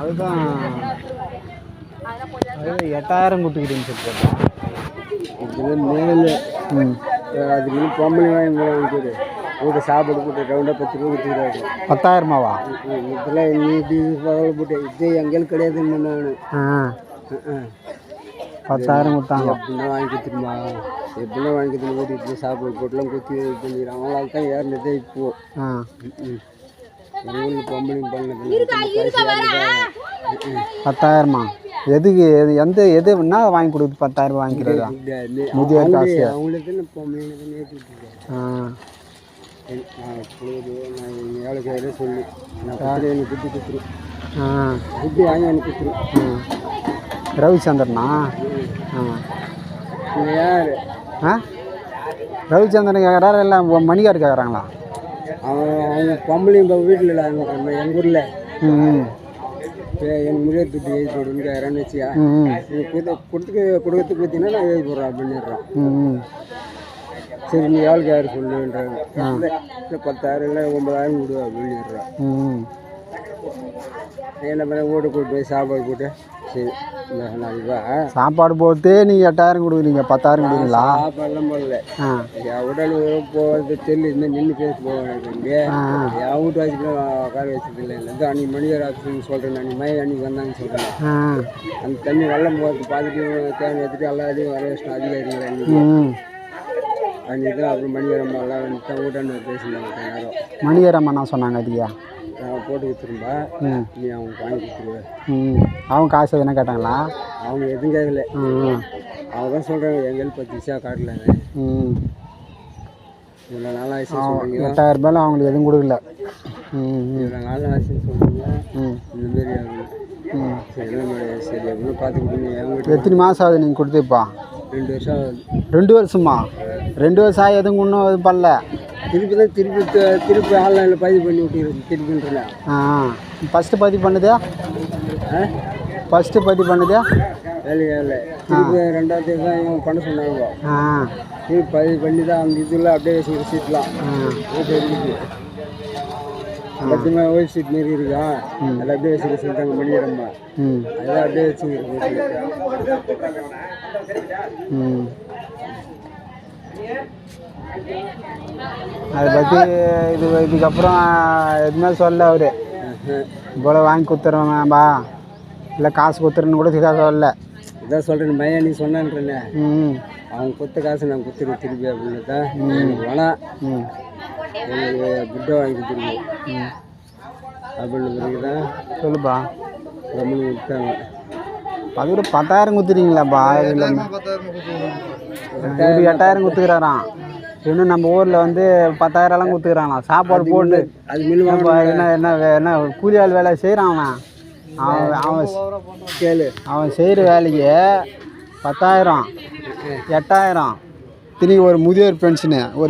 அதுதான். அது எட்டாயிரம் கொடுத்துக்கிட்டேன்னு சொல்லிட்டு. மேலே. ம். அதுக்கு பொம்பளை வாங்கி மேலே வாங்கிட்டு வீட்டு சாப்பாடு போட்டு ரவுண்டாக பத்து ரூபா கொடுத்துக்கிறாரு. பத்தாயிரமாவா? இதெல்லாம் நீ இப்படி பரவாயில்ல போட்டு இது எங்களுக்கு கிடையாதுன்னு நான் பத்தாயிரம் கொடுத்தாங்க. எப்படின்னா வாங்கி கொடுத்துருமா? எப்படின்னா வாங்கி கொடுத்து ஓட்டி இப்படி சாப்பாடு போட்டுலாம் குத்தி இது பண்ணிக்கிறாங்க அவங்களால தான் ஏறினதே இப்போ ஆ. எங்கள் ஊரில் பொம்பளையும் பண்ணல பத்தாயிரமா? எதுக்கு எது எந்த எது என்ன வாங்கி கொடுத்து பத்தாயிரம் வாங்கிக்கிறதா? முதியோர் காசு. ஆ. ரவிச்சந்திரனா? ஆ. ரவிச்சந்திரன் கேட்குறாரு இல்லை மணிகார் கேட்குறாங்களா அவங்க பொம்பளையும் இப்போ வீட்டில் இல்லை. அவங்க எங்கள் ஊரில். ம் எனக்கு முடிய துட்டு எழுதி போடுன்னு கேட்குறான்னு வச்சியா கொடுத்து கொடுத்து கொடுக்கறதுக்கு பார்த்தீங்கன்னா நான் எழுதி போடுறேன் அப்படின்னுறான் சரி நீ எவ்வளோக்கு யார் சொல்லுன்றாங்க. இல்லை பத்தாயிரம் இல்லை ஒன்பதாயிரம் கொடு அப்படின்னுறான் என்ன பண்ண கூட்டு போய் சாப்பாடு போட்டு சாப்பாடு போட்டு நீங்கள் எட்டாயிரம் கொடுக்குறீங்க பத்தாயிரம் கொடுக்குறீங்களா? சாப்பாடுலாம் போடல. என் உடல் போகிறது தெரியல இந்த நின்று பேச போவேன் ஆ. என் வீட்டு வச்சுக்கலாம் உட்கார வச்சது இல்லை இல்லை அன்றைக்கி மணியர் ஆஃபீஸ்னு சொல்கிறேன் அன்றைக்கி மழை அன்றைக்கி வந்தாங்கன்னு சொல்கிறேன் அந்த தண்ணி வெள்ளம் போகிறது பார்த்துட்டு தேவை எடுத்துட்டு எல்லா இதையும் வர வச்சுட்டு அதிகாரிகள் அன்றைக்கி தான் அப்புறம் மணியரம்மா எல்லாம் வந்துட்டு வீட்டாண்டு நேரம் மணிகரம் என்ன சொன்னாங்க அதிகா? நான் போட்டு ம். நீ அவங்க வாங்கி கொடுத்துருவேன் ம். அவங்க காசு எதுனா கேட்டாங்களா? அவங்க எதுவும் கேட்கல. ம் அவங்க தான் சொல்கிறாங்க எங்களுக்கு பத்து விஷயா காட்டலாங்க ம். இவ்வளோ நாள் ஆச்சு சொல்கிறீங்க எட்டாயிரம் ரூபாயில் அவங்களுக்கு எதுவும் கொடுக்கல. ம் இவ்வளோ நாள் ஆச்சுன்னு சொல்கிறீங்க ம். இந்தமாரி ஆகுது. ம். சரி சரி அப்படின்னு பார்த்துக்கிட்டீங்க எத்தனை மாதம் ஆகுது நீங்கள் கொடுத்துப்பா ரெண்டு வருஷம் ஆகுது. ரெண்டு வருஷமா? ரெண்டு வருஷம் ஆகி எதுவும் இன்னும் இது பண்ணல. திருப்பி தான் திருப்பி திருப்பி ஆன்லைனில் பதிவு பண்ணி விட்டுருக்கு திருப்பின்றேன். ஆ ஃபஸ்ட்டு பதிவு பண்ணுதே? ஃபஸ்ட்டு பதிவு பண்ணுதே? வேலை வேலை. திருப்பி ரெண்டாவது தான் இவங்க பண்ண சொன்னாங்க. ஆ. திருப்பி பதிவு பண்ணி தான் அந்த இதில் அப்படியே சீட்லாம் இருக்குது பத்துமா ஒயிட் சீட் மாரி இருக்கா? அதில் அப்படியே வச்சுக்க சொல்லிட்டாங்க மணியரம்மா ம். அதெல்லாம் அப்படியே ம். அதை பற்றி இது இதுக்கப்புறம் எதுவுமே சொல்ல அவர்? இவ்வளோ வாங்கி கொடுத்துருவேன்பா இல்லை காசு கொடுத்துருன்னு கூட சொல்ல இதான் சொல்கிறேன் மையா நீ சொன்னான்றேனே. ம். அவங்க கொடுத்த காசு நான் கொடுத்துருவேன் திருப்பி அப்படின்னு தான் ம். எனக்கு புட்டை வாங்கி கொடுத்துருவோம் ம். அப்படின்னு பிறகு தான் சொல்லுப்பா. கம்மனு விட்டாங்க அது ஒரு பத்தாயிரம் குத்துறீங்களாப்பா இல்லை. இவர் எட்டாயிரம் குத்துக்கிறாராம். இன்னும் நம்ம ஊரில் வந்து பத்தாயிரம்லாம் குத்துக்கிறாங்களாம். சாப்பாடு போட்டு. அது என்ன என்ன வே- என்ன கூலி ஆள் வேலை செய்கிறான் அவன். அவன் அவன் கேளு. அவன் செய்கிற வேலைக்கு பத்தாயிரம் எட்டாயிரம். திரும்பி ஒரு முதியோர் பென்ஷனு ஒரு